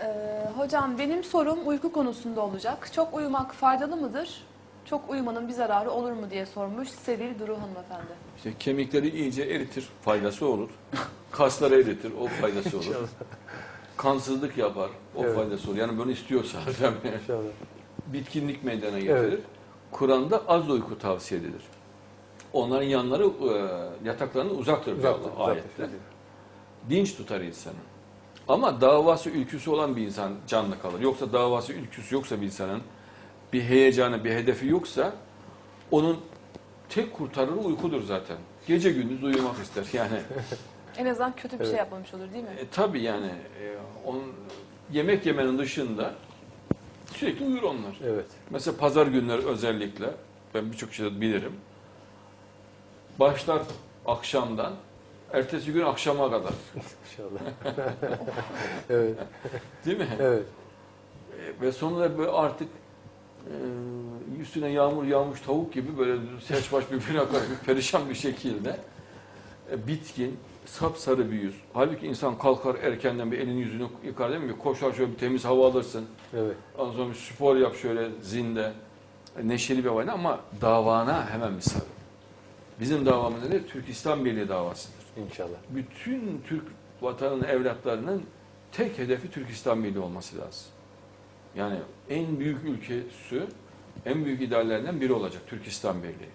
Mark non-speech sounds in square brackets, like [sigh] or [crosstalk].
Ee, hocam benim sorum uyku konusunda olacak. Çok uyumak faydalı mıdır? Çok uyumanın bir zararı olur mu diye sormuş Sevil Duru hanımefendi. İşte kemikleri iyice eritir, faydası olur. [laughs] Kasları eritir, o faydası olur. Kansızlık yapar, o Evet. faydası olur. Yani bunu istiyorsa. İnşallah. bitkinlik meydana getirir. Evet. Kur'an'da az uyku tavsiye edilir. Onların yanları e, yataklarının uzaktır, Uzaktır, diyor uzaktır. ayette. Dinç tutar insanı. Ama davası ülküsü olan bir insan canlı kalır. Yoksa davası ülküsü yoksa bir insanın bir heyecanı, bir hedefi yoksa onun tek kurtarırı uykudur zaten. Gece gündüz uyumak ister. Yani [laughs] En azından kötü bir Evet. şey yapmamış olur değil mi? e, tabii yani e, onun yemek yemenin dışında sürekli uyur onlar. Evet. Mesela pazar günleri özellikle ben birçok şeyde bilirim. Başlar akşamdan ertesi gün akşama kadar. İnşallah. [laughs] evet. Değil mi? Evet. E, Ve sonra böyle artık e, üstüne yağmur yağmış tavuk gibi böyle saç baş birbirine karışmış perişan bir şekilde e, bitkin, sapsarı bir yüz. Halbuki insan kalkar erkenden bir elini yüzünü yıkar değil mi? Koşar şöyle bir temiz hava alırsın. Evet. Ondan sonra bir spor yap şöyle zinde. E, Neşeli bir havayla ama davana hemen bir sarıl. Bizim davamız nedir? Türk İslam Birliği davasıdır. İnşallah. Bütün Türk vatanının evlatlarının tek hedefi Türk İslam Birliği olması lazım. Yani en büyük ülkesi, en büyük ideallerinden biri olacak Türk İslam Birliği.